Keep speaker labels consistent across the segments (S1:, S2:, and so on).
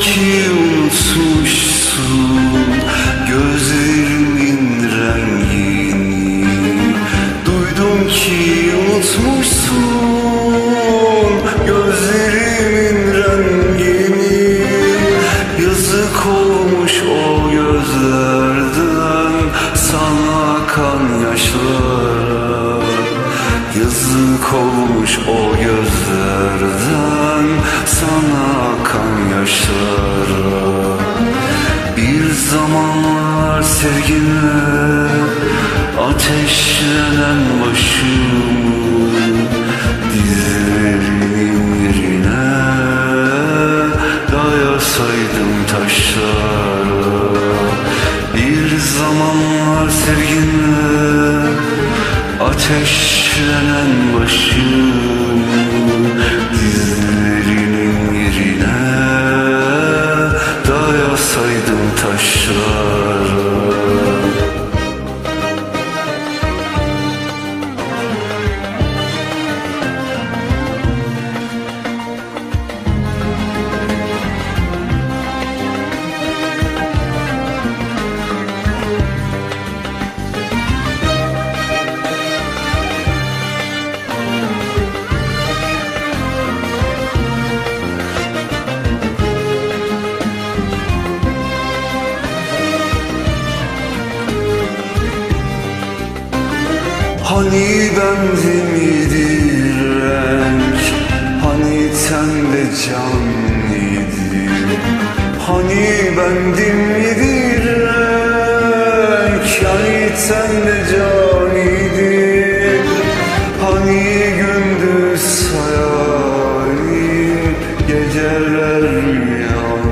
S1: ki unutmuşsun gözlerimin rengini. Duydum ki unutmuşsun gözlerimin rengini. Yazık olmuş o gözlerden sana kan yaşlara. Yazık olmuş o gözlerden zamanlar sevginle ateşlenen başımı Dizlerimin yerine dayasaydım taşlara. Bir zamanlar sevginle ateşlenen başım Dizlerinin yerine dayasaydım taşlara Hani bendim idi renk? Hani tende can idi Hani bendim idi renk? Hani tende can idi Hani gündüz hayalim Geceler rüyam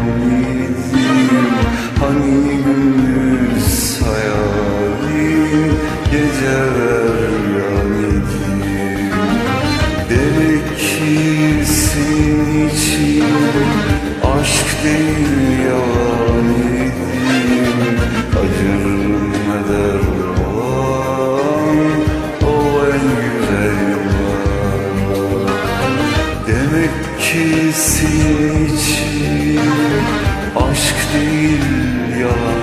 S1: Hani gündüz hayalim Geceler için Aşk değil yalan idim Acırım eder olan O en güzel yıllar Demek ki senin için aşk değil yalan